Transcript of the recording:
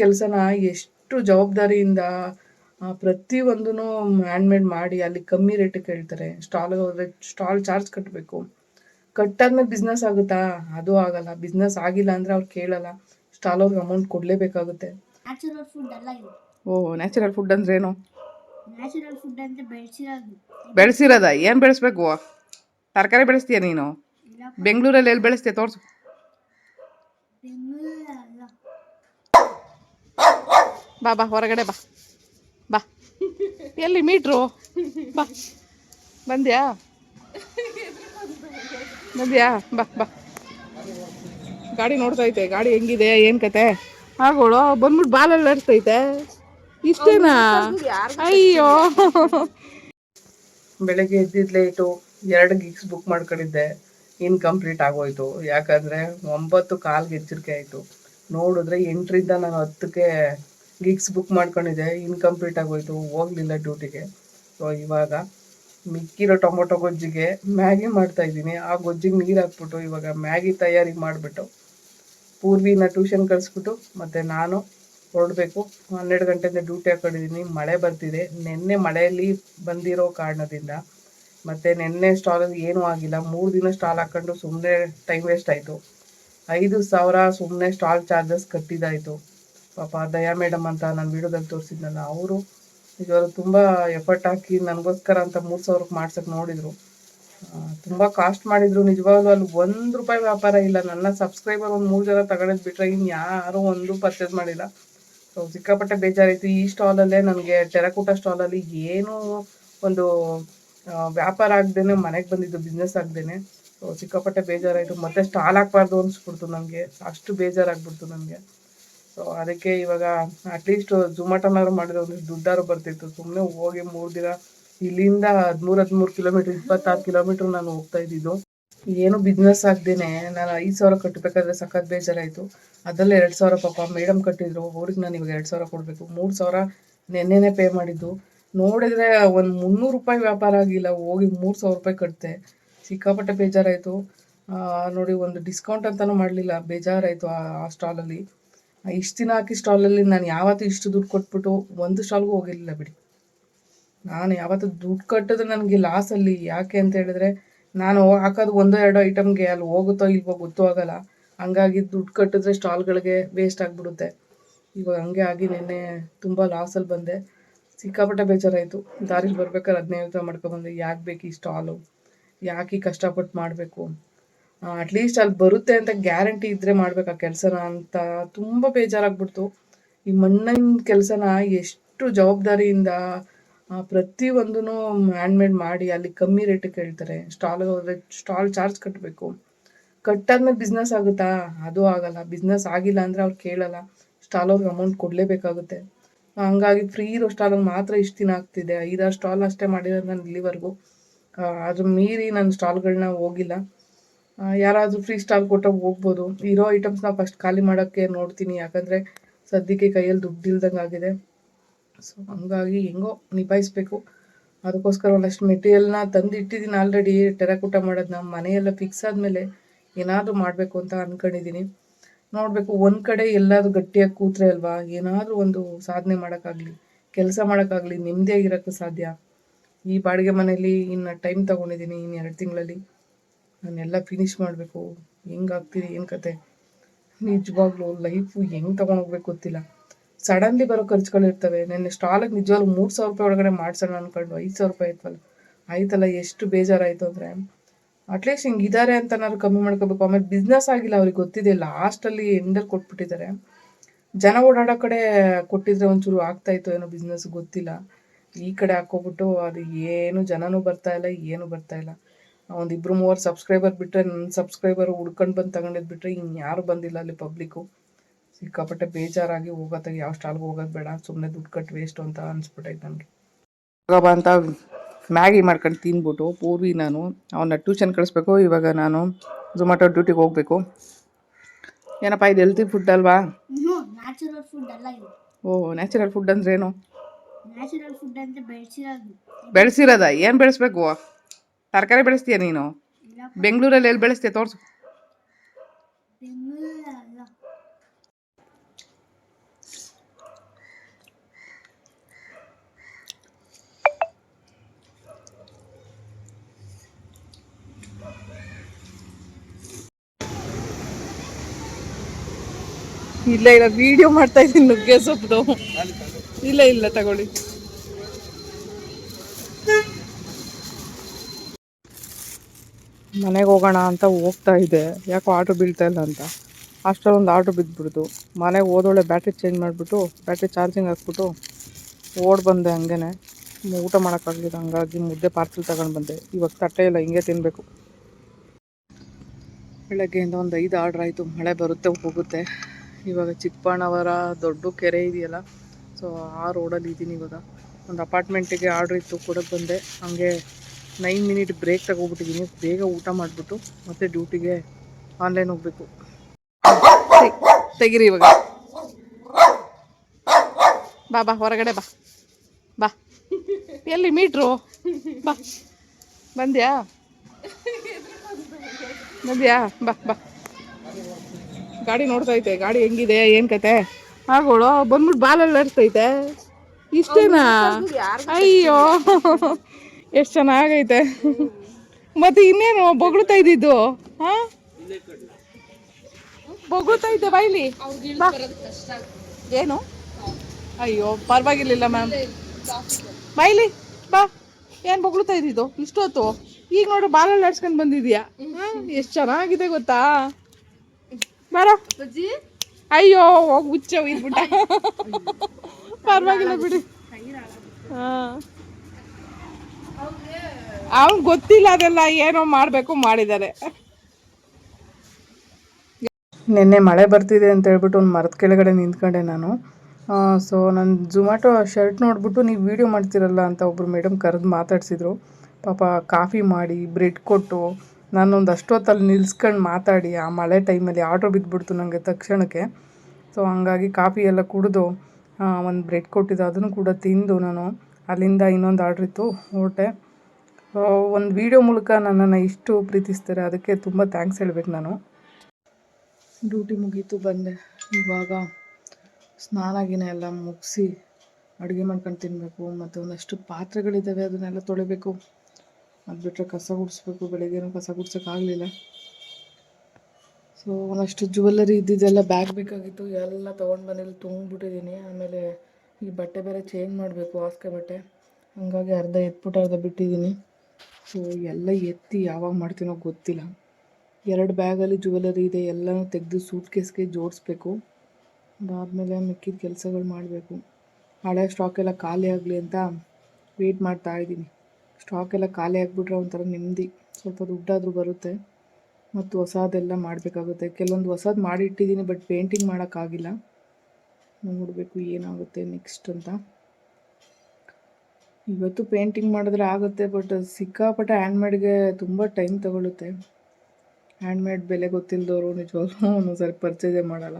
ಕೆಲಸನ ಎಷ್ಟು ಜವಾಬ್ದಾರಿಯಿಂದ ಪ್ರತಿಯೊಂದೂ ಹ್ಯಾಂಡ್ಮೇಡ್ ಮಾಡಿ ಅಲ್ಲಿ ಕಮ್ಮಿ ರೇಟಿಗೆ ಕೇಳ್ತಾರೆ. ಸ್ಟಾಲ್ಗೆ ಹೋದ್ರೆ ಸ್ಟಾಲ್ ಚಾರ್ಜ್ ಕಟ್ಟಬೇಕು ಕಟ್ಟಾದ್ಮೇಲೆ ಬಿಸ್ನೆಸ್ ಆಗುತ್ತಾ? ಅದು ಆಗಲ್ಲ. ಬಿಸ್ನೆಸ್ ಆಗಿಲ್ಲ ಅಂದರೆ ಅವ್ರು ಕೇಳಲ್ಲ. ಸ್ಟಾಲ್ ಅವ್ರಿಗೆ ಅಮೌಂಟ್ ಕೊಡಲೇಬೇಕಾಗುತ್ತೆ. ನ್ಯಾಚುರಲ್ ಫುಡ್ ಅಲ್ಲ ಇದು. ಓ ನ್ಯಾಚುರಲ್ ಫುಡ್ ಅಂದ್ರೆ ಏನು? ನ್ಯಾಚುರಲ್ ಫುಡ್ ಬೆಳೆಸಿರೋದ. ಏನು ಬೆಳೆಸ್ಬೇಕು? ತರಕಾರಿ ಬೆಳೆಸ್ತೀಯ ನೀನು? ಬೆಂಗಳೂರಲ್ಲಿ ಎಲ್ಲಿ ಬೆಳೆಸ್ತೀಯ? ತೋರಿಸು ಬೆಂಗಳೂರು ಅಲ್ಲ ಬಾ ಬಾ, ಹೊರಗಡೆ ಬಾ. ಬಾ. ಎಲ್ಲಿ ಮೀಟ್ರು? ಬಾ. ಬಂದ್ಯಾ? ಬಂದ್ಯಾ? ಬಾ ಬಾ. ಗಾಡಿ ನೋಡ್ತಾ ಐತೆ ಗಾಡಿ ಹೆಂಗಿದೆ? ಏನು ಕತೆ? ಆಗೋಳು. ಬಂದ್ಬಿಟ್ಟು ಬಾಲಲ್ಲಿ ಆಡ್ತೈತೆ ಇಷ್ಟೇನಾ? ಅಯ್ಯೋ. ಬೆಳಗ್ಗೆ ಎದ್ದಿದ್ ಲೇಟು ಎರಡು ಗಿಗ್ಸ್ ಬುಕ್ ಮಾಡ್ಕೊಂಡಿದ್ದೆ. ಇನ್ಕಂಪ್ಲೀಟ್ ಆಗೋಯ್ತು. ಯಾಕಂದರೆ ಒಂಬತ್ತು ಕಾಲ್ಗೆ ಎಚ್ಚರಿಕೆ ಆಯಿತು. ನೋಡಿದ್ರೆ ಎಂಟರಿಂದ ನಾನು ಹತ್ತಕ್ಕೆ ಗಿಗ್ಸ್ ಬುಕ್ ಮಾಡ್ಕೊಂಡಿದ್ದೆ ಇನ್ಕಂಪ್ಲೀಟ್ ಆಗೋಯ್ತು, ಹೋಗ್ಲಿಲ್ಲ ಡ್ಯೂಟಿಗೆ ಸೊ ಇವಾಗ ಮಿಕ್ಕಿರೋ ಟೊಮೊಟೊ ಗೊಜ್ಜಿಗೆ ಮ್ಯಾಗಿ ಮಾಡ್ತಾ ಇದ್ದೀನಿ. ಆ ಗೊಜ್ಜಿಗೆ ನೀರು ಹಾಕ್ಬಿಟ್ಟು ಇವಾಗ ಮ್ಯಾಗಿ ತಯಾರಿ ಮಾಡಿಬಿಟ್ಟು ಪೂರ್ವಿನ ಟ್ಯೂಷನ್ ಕಳಿಸ್ಬಿಟ್ಟು ಮತ್ತು ನಾನು ಹೊರಡಬೇಕು. ಹನ್ನೆರಡು ಗಂಟೆಯಿಂದ ಡ್ಯೂಟಿ ಹಾಕೊಂಡಿದ್ದೀನಿ. ಮಳೆ ಬರ್ತಿದೆ. ನಿನ್ನೆ ಮಳೆಯಲ್ಲಿ ಬಂದಿರೋ ಕಾರಣದಿಂದ ಮತ್ತು ನಿನ್ನೆ ಸ್ಟಾಲಲ್ಲಿ ಏನೂ ಆಗಿಲ್ಲ. ಮೂರು ದಿನ ಸ್ಟಾಲ್ ಹಾಕ್ಕೊಂಡು ಸುಮ್ಮನೆ ಟೈಮ್ ವೇಸ್ಟ್ ಆಯಿತು. ಐದು ಸಾವಿರ ಸುಮ್ಮನೆ ಸ್ಟಾಲ್ ಚಾರ್ಜಸ್ ಕಟ್ಟಿದ್ದಾಯಿತು ಪಾಪ ದಯಾ ಮೇಡಮ್ ಅಂತ ನಾನು ವಿಡಿಯೋದಲ್ಲಿ ತೋರಿಸಿದ್ನಲ್ಲ, ಅವರು ಇವರು ತುಂಬ ಎಫರ್ಟ್ ಹಾಕಿ ನನಗೋಸ್ಕರ ಅಂತ ಮೂರು ಸಾವಿರಕ್ಕೆ ಮಾಡ್ಸೋಕ್ಕೆ ನೋಡಿದರು. ತುಂಬ ಕಾಸ್ಟ್ ಮಾಡಿದರು. ನಿಜವಾಗ್ಲೂ ಅಲ್ಲಿ ಒಂದು ರೂಪಾಯಿ ವ್ಯಾಪಾರ ಇಲ್ಲ. ನನ್ನ ಸಬ್ಸ್ಕ್ರೈಬರ್ ಒಂದು ಮೂರು ಜನ ತಗೊಳ್ಳೋದು ಬಿಟ್ಟರೆ ಇನ್ನು ಯಾರೂ ಒಂದು ಪರ್ಚೇಸ್ ಮಾಡಿಲ್ಲ. ಸೊ ಸಿಕ್ಕಾಪಟ್ಟೆ ಬೇಜಾರಾಯಿತು. ಈ ಸ್ಟಾಲಲ್ಲೇ ನನಗೆ ಟೆರಕೂಟ ಸ್ಟಾಲಲ್ಲಿ ಏನೂ ಒಂದು ವ್ಯಾಪಾರ ಆಗ್ದೇನೆ, ಮನೆಗೆ ಬಂದಿದ್ದು ಬಿಸ್ನೆಸ್ ಆಗ್ದೇನೆ. ಸೊ ಸಿಕ್ಕಾಪಟ್ಟೆ ಬೇಜಾರಾಯಿತು. ಮತ್ತೆ ಸ್ಟಾಲ್ ಹಾಕ್ಬಾರ್ದು ಅನಿಸ್ಬಿಡ್ತು ನನಗೆ. ಅಷ್ಟು ಬೇಜಾರಾಗ್ಬಿಡ್ತು ನನಗೆ. ಸೊ ಅದಕ್ಕೆ ಇವಾಗ ಅಟ್ಲೀಸ್ಟ್ ಝುಮಾಟನಾದ್ರು ಮಾಡಿದ್ರೆ ಒಂದು ದುಡ್ಡಾರು ಬರ್ತಿತ್ತು. ಸುಮ್ಮನೆ ಹೋಗಿ ಮೂರು ದಿನ, ಇಲ್ಲಿಂದ ಹದಿಮೂರು ಹದಿಮೂರು ಕಿಲೋಮೀಟ್ರ್ ಇಪ್ಪತ್ತಾರು ಕಿಲೋಮೀಟ್ರ್ ನಾನು ಹೋಗ್ತಾ ಇದ್ದಿದ್ದು. ಏನು ಬಿಸ್ನೆಸ್ ಆಗ್ದೇನೆ, ನಾನು ಐದು ಸಾವಿರ ಕಟ್ಟಬೇಕಾದ್ರೆ ಸಖತ್ ಬೇಜಾರಾಯಿತು. ಅದರಲ್ಲಿ ಎರಡು ಸಾವಿರ ಪಾಪ ಮೇಡಮ್ ಕಟ್ಟಿದ್ರು. ಅವ್ರಿಗೆ ನಾನು ಇವಾಗ ಎರಡು ಸಾವಿರ ಕೊಡಬೇಕು. ಮೂರು ಸಾವಿರ ನೆನ್ನೆನೇ ಪೇ ಮಾಡಿದ್ದು. ನೋಡಿದ್ರೆ ಒಂದು ಮುನ್ನೂರು ರೂಪಾಯಿ ವ್ಯಾಪಾರ ಆಗಿಲ್ಲ. ಹೋಗಿ ಮೂರು ಸಾವಿರ ರೂಪಾಯಿ ಕಟ್ಟಿದೆ ಸಿಕ್ಕಾಪಟ್ಟೆ ಬೇಜಾರಾಯಿತು. ನೋಡಿ, ಒಂದು ಡಿಸ್ಕೌಂಟ್ ಅಂತಲೂ ಮಾಡಲಿಲ್ಲ. ಬೇಜಾರಾಯಿತು ಆ ಸ್ಟಾಲಲ್ಲಿ ಇಷ್ಟು ದಿನ ಹಾಕಿ ಸ್ಟಾಲಲ್ಲಿ ನಾನು ಯಾವತ್ತೂ ಇಷ್ಟು ದುಡ್ಡು ಕೊಟ್ಬಿಟ್ಟು ಒಂದು ಸ್ಟಾಲ್ಗೂ ಹೋಗಿರಲಿಲ್ಲ ಬಿಡಿ. ನಾನು ಯಾವತ್ತೂ ದುಡ್ಡು ಕಟ್ಟಿದ್ರೆ ನನಗೆ ಲಾಸಲ್ಲಿ ಯಾಕೆ ಅಂತ ಹೇಳಿದ್ರೆ ನಾನು ಹಾಕೋದು ಒಂದೋ ಎರಡೋ ಐಟಮ್ಗೆ ಅಲ್ಲಿ ಹೋಗುತ್ತೋ ಇಲ್ವೋ ಗೊತ್ತೂ ಆಗೋಲ್ಲ. ಹಂಗಾಗಿ ದುಡ್ಡು ಕಟ್ಟಿದ್ರೆ ಸ್ಟಾಲ್ಗಳಿಗೆ ವೇಸ್ಟ್ ಆಗಿಬಿಡುತ್ತೆ. ಇವಾಗ ಹಂಗೆ ಆಗಿ ನಿನ್ನೆ ತುಂಬ ಲಾಸಲ್ಲಿ ಬಂದೆ. ಸಿಕ್ಕಾಪಟ್ಟೆ ಬೇಜಾರಾಯಿತು. ದಾರಿಲಿ ಬರ್ಬೇಕಾದ್ರೆ ಹದಿನೈದು ರೂಪಾಯಿ ಮಾಡ್ಕೊಬಂದೆ ಯಾಕೆ ಬೇಕು ಈ ಸ್ಟಾಲು ಯಾಕೆ ಕಷ್ಟಪಟ್ಟು ಮಾಡಬೇಕು? ಅಟ್ಲೀಸ್ಟ್ ಅಲ್ಲಿ ಬರುತ್ತೆ ಅಂತ ಗ್ಯಾರಂಟಿ ಇದ್ದರೆ ಮಾಡ್ಬೇಕು ಆ ಕೆಲಸನ ಅಂತ ತುಂಬ ಬೇಜಾರಾಗ್ಬಿಡ್ತು. ಈ ಮಣ್ಣಿನ ಕೆಲಸನ ಎಷ್ಟು ಜವಾಬ್ದಾರಿಯಿಂದ ಪ್ರತಿಯೊಂದೂ ಹ್ಯಾಂಡ್ಮೇಡ್ ಮಾಡಿ ಅಲ್ಲಿ ಕಮ್ಮಿ ರೇಟಿಗೆ ಕೇಳ್ತಾರೆ. ಸ್ಟಾಲ್ ಹೋದ್ರೆ ಸ್ಟಾಲ್ ಚಾರ್ಜ್ ಕಟ್ಟಬೇಕು ಕಟ್ಟಾದ್ಮೇಲೆ ಬಿಸ್ನೆಸ್ ಆಗುತ್ತಾ? ಅದು ಆಗಲ್ಲ. ಬಿಸ್ನೆಸ್ ಆಗಿಲ್ಲ ಅಂದರೆ ಅವ್ರು ಕೇಳಲ್ಲ. ಸ್ಟಾಲ್ ಅವ್ರಿಗೆ ಅಮೌಂಟ್ ಕೊಡಲೇಬೇಕಾಗುತ್ತೆ. ಹಂಗಾಗಿ ಫ್ರೀ ಇರೋ ಸ್ಟಾಲಲ್ಲಿ ಮಾತ್ರ ಇಷ್ಟು ದಿನ ಆಗ್ತಿದೆ. ಐದಾರು ಸ್ಟಾಲ್ ಅಷ್ಟೇ ಮಾಡಿರೋದು ನಾನು ಇಲ್ಲಿವರೆಗೂ. ಅದ್ರ ಮೀರಿ ನಾನು ಸ್ಟಾಲ್ಗಳನ್ನ ಹೋಗಿಲ್ಲ. ಯಾರಾದರೂ ಫ್ರೀ ಸ್ಟಾಲ್ ಕೊಟ್ಟಾಗ ಹೋಗ್ಬೋದು. ಇರೋ ಐಟಮ್ಸ್ನ ಫಸ್ಟ್ ಖಾಲಿ ಮಾಡೋಕ್ಕೆ ನೋಡ್ತೀನಿ. ಯಾಕಂದರೆ ಸದ್ಯಕ್ಕೆ ಕೈಯಲ್ಲಿ ದುಡ್ಡು ಇಲ್ದಂಗೆ ಆಗಿದೆ. ಸೊ ಹಂಗಾಗಿ ಹೆಂಗೋ ನಿಭಾಯಿಸ್ಬೇಕು. ಅದಕ್ಕೋಸ್ಕರ ಒಂದಷ್ಟು ಮೆಟೀರಿಯಲ್ನ ತಂದು ಇಟ್ಟಿದ್ದೀನಿ ಆಲ್ರೆಡಿ ಮಾಡೋದು ಮಾಡೋದನ್ನ ಮನೆಯೆಲ್ಲ ಫಿಕ್ಸ್ ಆದಮೇಲೆ ಏನಾದರೂ ಮಾಡಬೇಕು ಅಂತ ಅಂದ್ಕೊಂಡಿದ್ದೀನಿ ನೋಡಬೇಕು, ಒಂದು ಕಡೆ ಎಲ್ಲಾದರೂ ಗಟ್ಟಿಯಾಗಿ ಕೂತ್ರೆ ಅಲ್ವಾ? ಏನಾದರೂ ಒಂದು ಸಾಧನೆ ಮಾಡೋಕ್ಕಾಗಲಿ, ಕೆಲಸ ಮಾಡೋಕ್ಕಾಗಲಿ ನೆಮ್ಮದಿಯಾಗಿರೋಕ್ಕೆ ಸಾಧ್ಯ. ಈ ಬಾಡಿಗೆ ಮನೆಯಲ್ಲಿ ಇನ್ನು ಟೈಮ್ ತೊಗೊಂಡಿದ್ದೀನಿ ಇನ್ನು ಎರಡು ತಿಂಗಳಲ್ಲಿ. ನಾನೆಲ್ಲ ಫಿನಿಷ್ ಮಾಡಬೇಕು. ಹೆಂಗಾಗ್ತಿದೆ ಏನು ಕತೆ? ನಿಜವಾಗ್ಲೂ ಲೈಫು ಹೆಂಗೆ ತೊಗೊಂಡೋಗ್ಬೇಕು ಗೊತ್ತಿಲ್ಲ. ಸಡನ್ಲಿ ಬರೋ ಖರ್ಚುಗಳಿರ್ತವೆ ನೆನ್ನೆ ಸ್ಟಾಲಿಗೆ ನಿಜವಾಗ್ಲೂ ಮೂರು ಸಾವಿರ ರೂಪಾಯಿ ಒಳಗಡೆ ಮಾಡ್ಸೋಣ ಅಂದ್ಕೊಂಡು ಐದು ಸಾವಿರ ರೂಪಾಯಿ ಆಯ್ತಲ್ಲ ಆಯ್ತಲ್ಲ, ಎಷ್ಟು ಬೇಜಾರಾಯಿತು ಅಂದರೆ ಅಟ್ಲೀಸ್ಟ್ ಹಿಂಗೆ ಇದ್ದಾರೆ ಅಂತನಾದ್ರು ಕಮ್ಮಿ ಮಾಡ್ಕೋಬೇಕು. ಆಮೇಲೆ ಬಿಸ್ನೆಸ್ ಆಗಿಲ್ಲ ಅವ್ರಿಗೆ ಗೊತ್ತಿದೆ ಲಾಸ್ಟಲ್ಲಿ ಎಂಡಲ್ಲಿ ಕೊಟ್ಬಿಟ್ಟಿದ್ದಾರೆ. ಜನ ಓಡಾಡೋ ಕಡೆ ಕೊಟ್ಟಿದ್ರೆ ಒಂಚೂರು ಆಗ್ತಾಯಿತ್ತು ಏನೋ ಬಿಸ್ನೆಸ್ ಗೊತ್ತಿಲ್ಲ. ಈ ಕಡೆ ಹಾಕೋಬಿಟ್ಟು ಅದು ಏನು ಜನನೂ ಬರ್ತಾ ಇಲ್ಲ, ಏನು ಬರ್ತಾ ಇಲ್ಲ. ಒಂದು ಇಬ್ಬರು ಮೂವರು ಸಬ್ಸ್ಕ್ರೈಬರ್ ಬಿಟ್ಟರೆ ನನ್ನ ಸಬ್ಸ್ಕ್ರೈಬರ್ ಹುಡ್ಕೊಂಡು ಬಂದು ತಗೊಂಡಿದ್ದು ಬಿಟ್ಟರೆ ಇನ್ಯಾರು ಬಂದಿಲ್ಲ ಅಲ್ಲಿ ಪಬ್ಲಿಕ್ಕು ಸಿಕ್ಕಾಪಟ್ಟೆ ಬೇಜಾರಾಗಿ ಹೋಗೋದಾಗ ಯಾವ ಸ್ಟಾಲ್ಗೆ ಹೋಗೋದು ಬೇಡ ಸುಮ್ಮನೆ ದುಡ್ಡು ಕಟ್ಟು ವೇಸ್ಟ್ ಅಂತ ಅನಿಸ್ಬಿಟ್ಟೈತೆ ನನಗೆ. ಬಾ ಅಂತ ಮ್ಯಾಗಿ ಮಾಡ್ಕೊಂಡು ತಿನ್ಬಿಟ್ಟು ಪೂರ್ವಿ ನಾನು ಅವನ್ನ ಟ್ಯೂಷನ್ ಕಳಿಸ್ಬೇಕು ಇವಾಗ ನಾನು ಝೊಮ್ಯಾಟೊ ಡ್ಯೂಟಿಗೆ ಹೋಗಬೇಕು. ಏನಪ್ಪ ಇದು ಹೆಲ್ತಿ ಫುಡ್ ಅಲ್ವಾ? ಓ ನ್ಯಾಚುರಲ್ ಫುಡ್ ಅಂದ್ರೆ ಏನು ಬೆಳೆಸಿರೋದ? ಏನು ಬೆಳೆಸ್ಬೇಕು? ತರಕಾರಿ ಬೆಳೆಸ್ತೀಯ ನೀನು? ಬೆಂಗಳೂರಲ್ಲಿ ಎಲ್ಲಿ ಬೆಳೆಸ್ತೀಯ ತೋರಿಸು. ಇಲ್ಲ ಇಲ್ಲ ವಿಡಿಯೋ ಮಾಡ್ತಾ ಇದ್ದೀನಿ ನುಗ್ಗೆ ಸೊಪ್ಪು. ಇಲ್ಲ ಇಲ್ಲ ತಗೊಳ್ಳಿ. ಮನೆಗೆ ಹೋಗೋಣ ಅಂತ ಹೋಗ್ತಾ ಇದ್ದೆ ಯಾಕೋ ಆಟೋ ಬೀಳ್ತಾ ಇಲ್ಲ ಅಂತ. ಅಷ್ಟರೊಂದು ಆಟೋ ಬಿದ್ದುಬಿಡ್ತು ಮನೆಗೆ ಹೋದೊಳ್ಳೆ ಬ್ಯಾಟ್ರಿ ಚೇಂಜ್ ಮಾಡಿಬಿಟ್ಟು, ಬ್ಯಾಟ್ರಿ ಚಾರ್ಜಿಂಗ್ ಹಾಕ್ಬಿಟ್ಟು ಓಡ್ ಬಂದೆ ಹಂಗೇನೆ. ಊಟ ಮಾಡೋಕ್ಕಾಗಲಿಲ್ಲ. ಹಂಗಾಗಿ ಮುದ್ದೆ ಪಾರ್ಸಲ್ ತಗೊಂಡು ಬಂದೆ. ಇವಾಗ ತಟ್ಟೆ ಇಲ್ಲ, ಹಿಂಗೆ ತಿನ್ನಬೇಕು ಬೆಳಗ್ಗೆಯಿಂದ ಒಂದು ಐದು ಆರ್ಡ್ರ್ ಆಯಿತು. ಮಳೆ ಬರುತ್ತೆ, ಹೋಗುತ್ತೆ. ಇವಾಗ ಚಿಕ್ಕಬಣ್ಣವರ ದೊಡ್ಡ ಕೆರೆ ಇದೆಯಲ್ಲ, ಸೊ ಆ ರೋಡಲ್ಲಿ ಇದ್ದೀನಿ ಇವಾಗ. ಒಂದು ಅಪಾರ್ಟ್ಮೆಂಟಿಗೆ ಆರ್ಡ್ರ್ ಇತ್ತು ಕೊಡೋಕ್ಕೆ ಬಂದೆ. ಹಂಗೆ ನೈನ್ ಮಿನಿಟ್ ಬ್ರೇಕ್ ತಗೋಬಿಟ್ಟಿದ್ದೀನಿ ಬೇಗ ಊಟ ಮಾಡಿಬಿಟ್ಟು ಮತ್ತೆ ಡ್ಯೂಟಿಗೆ ಆನ್ಲೈನ್ ಹೋಗಬೇಕು. ತೆಗಿರಿ ಇವಾಗ. ಬಾ ಬಾ ಹೊರಗಡೆ ಬಾ. ಬಾ. ಎಲ್ಲಿ ಮೀಟ್ರು ಬಾ. ಬಂದ್ಯಾ? ಬಂದ್ಯಾ? ಬಾ ಬಾ. ಗಾಡಿ ನೋಡ್ತಾ ಐತೆ ಗಾಡಿ ಹೆಂಗಿದೆ? ಏನ್ ಕತೆ? ಆಗೋಳು? ಬಂದ್ಬಿಟ್ಟು ಬಾಲಲ್ಲಿ ನಡೆಸ್ತೈತೆ ಇಷ್ಟೇನಾ? ಅಯ್ಯೋ. ಎಷ್ಟು ಚೆನ್ನಾಗೈತೆ. ಮತ್ತೆ ಇನ್ನೇನು ಬೊಗಳ್ತಾ ಇದ್ದಿದ್ದು? ಹಾ? ಬೊಗಳ್ತಾ ಇದ್ದೆ ಬೈಲಿ. ಏನು? ಅಯ್ಯೋ, ಪರವಾಗಿರ್ಲಿಲ್ಲ ಮ್ಯಾಮ್ ಬೈಲಿ ಬಾ. ಏನ್ ಬೊಗಳ್ತಾ ಇದ್ದಿದ್ದು? ಇಷ್ಟೊತ್ತು? ಈಗ ನೋಡು, ಬಾಲಲ್ಲಿ ಆಡ್ಸ್ಕೊಂಡ್ ಬಂದಿದ್ಯಾ? ಎಷ್ಟು ಚೆನ್ನಾಗಿದೆ ಗೊತ್ತಾ? ಬರೋ. ಅಯ್ಯೋ, ಹೋಗಿ ಹುಚ್ಚ ಇದ್ಬಿಟ್ಟ. ಪರವಾಗಿಲ್ಲ ಬಿಡಿ. ಹಾ. ಅವ್ನ್ ಗೊತ್ತಿಲ್ಲ ಅದೆಲ್ಲ ಏನೋ ಮಾಡಬೇಕು ಮಾಡಿದ್ದಾರೆ. ನಿನ್ನೆ ಮಳೆ ಬರ್ತಿದೆ ಅಂತ ಹೇಳ್ಬಿಟ್ಟು ಒಂದು ಮರದ ಕೆಳಗಡೆ ನಿಂತ್ಕೊಂಡೆ ನಾನು. ಸೊ ನನ್ನ ಝೊಮ್ಯಾಟೊ ಶರ್ಟ್ ನೋಡ್ಬಿಟ್ಟು ನೀವು ವೀಡಿಯೋ ಮಾಡ್ತಿರಲ್ಲ ಅಂತ ಒಬ್ಬರು ಮೇಡಮ್ ಕರೆದು ಮಾತಾಡ್ಸಿದ್ರು. ಪಾಪ ಕಾಫಿ ಮಾಡಿ ಬ್ರೆಡ್ ಕೊಟ್ಟು ನಾನೊಂದು ಅಷ್ಟೊತ್ತಲ್ಲಿ ನಿಲ್ಸ್ಕೊಂಡು ಮಾತಾಡಿ, ಆ ಮಳೆ ಟೈಮಲ್ಲಿ ಆಟೋ ಬಿದ್ದುಬಿಡ್ತು ನನಗೆ ತಕ್ಷಣಕ್ಕೆ. ಸೊ ಹಂಗಾಗಿ ಕಾಫಿ ಎಲ್ಲ ಕುಡಿದು ಒಂದು ಬ್ರೆಡ್ ಕೊಟ್ಟಿದ್ದು ಅದನ್ನು ಕೂಡ ತಿಂದು ನಾನು. ಅಲ್ಲಿಂದ ಇನ್ನೊಂದು ಆರ್ಡ್ರ್ ಇತ್ತು, ಹೊರಟೆ. ಒಂದು ವಿಡಿಯೋ ಮೂಲಕ ನನ್ನನ್ನು ಇಷ್ಟು ಪ್ರೀತಿಸ್ತಾರೆ, ಅದಕ್ಕೆ ತುಂಬ ಥ್ಯಾಂಕ್ಸ್ ಹೇಳ್ಬೇಕು ನಾನು. ಡ್ಯೂಟಿ ಮುಗೀತು, ಬಂದೆ. ಇವಾಗ ಸ್ನಾನ ಗಿನ ಎಲ್ಲ ಮುಗಿಸಿ ಅಡುಗೆ ಮಾಡ್ಕೊಂಡು ತಿನ್ನಬೇಕು ಮತ್ತು ಒಂದಷ್ಟು ಪಾತ್ರೆಗಳಿದ್ದಾವೆ ಅದನ್ನೆಲ್ಲ ತೊಳಿಬೇಕು. ಅದು ಬಿಟ್ಟರೆ ಕಸ ಗುಡಿಸ್ಬೇಕು, ಬೆಳಿಗ್ಗೆನೂ ಕಸ ಗುಡ್ಸೋಕ್ಕಾಗಲಿಲ್ಲ ಸೊ ಒಂದಷ್ಟು ಜುವೆಲ್ಲರಿ ಇದ್ದಿದ್ದೆಲ್ಲ ಬ್ಯಾಗ್ ಬೇಕಾಗಿತ್ತು, ಎಲ್ಲ ತೊಗೊಂಡು ಬಂದಿಲ್ಲಿ ತುಂಬಿಬಿಟ್ಟಿದ್ದೀನಿ. ಆಮೇಲೆ ಈ ಬಟ್ಟೆ ಬೇರೆ ಚೇಂಜ್ ಮಾಡಬೇಕು ಹಾಸಿಗೆ ಬಟ್ಟೆ. ಹಂಗಾಗಿ ಅರ್ಧ ಎತ್ಬಿಟ್ಟು ಅರ್ಧ ಬಿಟ್ಟಿದ್ದೀನಿ. ಸೊ ಎಲ್ಲ ಎತ್ತಿ ಯಾವಾಗ ಮಾಡ್ತೀನೋ ಗೊತ್ತಿಲ್ಲ. ಎರಡು ಬ್ಯಾಗಲ್ಲಿ ಜ್ಯುವೆಲರಿ ಇದೆ, ಎಲ್ಲನೂ ತೆಗೆದು ಸೂಟ್ ಕೇಸ್ಗೆ ಜೋಡಿಸ್ಬೇಕು. ಅದಾದಮೇಲೆ ಮಿಕ್ಕಿದ ಕೆಲಸಗಳು ಮಾಡಬೇಕು. ಹಳೆ ಸ್ಟಾಕ್ ಎಲ್ಲ ಖಾಲಿ ಆಗಲಿ ಅಂತ ವೆಯ್ಟ್ ಮಾಡ್ತಾ ಇದ್ದೀನಿ. ಸ್ಟಾಕ್ ಎಲ್ಲ ಖಾಲಿ ಆಗಿಬಿಟ್ರೆ ಒಂಥರ ನೆಮ್ಮದಿ. ಸ್ವಲ್ಪ ದುಡ್ಡಾದರೂ ಬರುತ್ತೆ. ಮತ್ತು ಹೊಸದೆಲ್ಲ ಮಾಡಬೇಕಾಗುತ್ತೆ. ಕೆಲವೊಂದು ಹೊಸದು ಮಾಡಿಟ್ಟಿದ್ದೀನಿ ಬಟ್ ಪೇಂಟಿಂಗ್ ಮಾಡೋಕ್ಕಾಗಿಲ್ಲ. ನೋಡಬೇಕು ಏನಾಗುತ್ತೆ ನೆಕ್ಸ್ಟ್ ಅಂತ. ಇವತ್ತು ಪೇಂಟಿಂಗ್ ಮಾಡಿದ್ರೆ ಆಗುತ್ತೆ ಬಟ್ ಸಿಕ್ಕಾಪಟ್ಟೆ ಹ್ಯಾಂಡ್ಮೇಡ್ಗೆ ತುಂಬ ಟೈಮ್ ತಗೊಳುತ್ತೆ. ಹ್ಯಾಂಡ್ಮೇಡ್ ಬೆಲೆ ಗೊತ್ತಿಲ್ಲದವರು ನಿಜವಾಗ್ಲೂ ಒಂದೊಂದ್ಸರಿ ಪರ್ಚೇಸೇ ಮಾಡಲ್ಲ.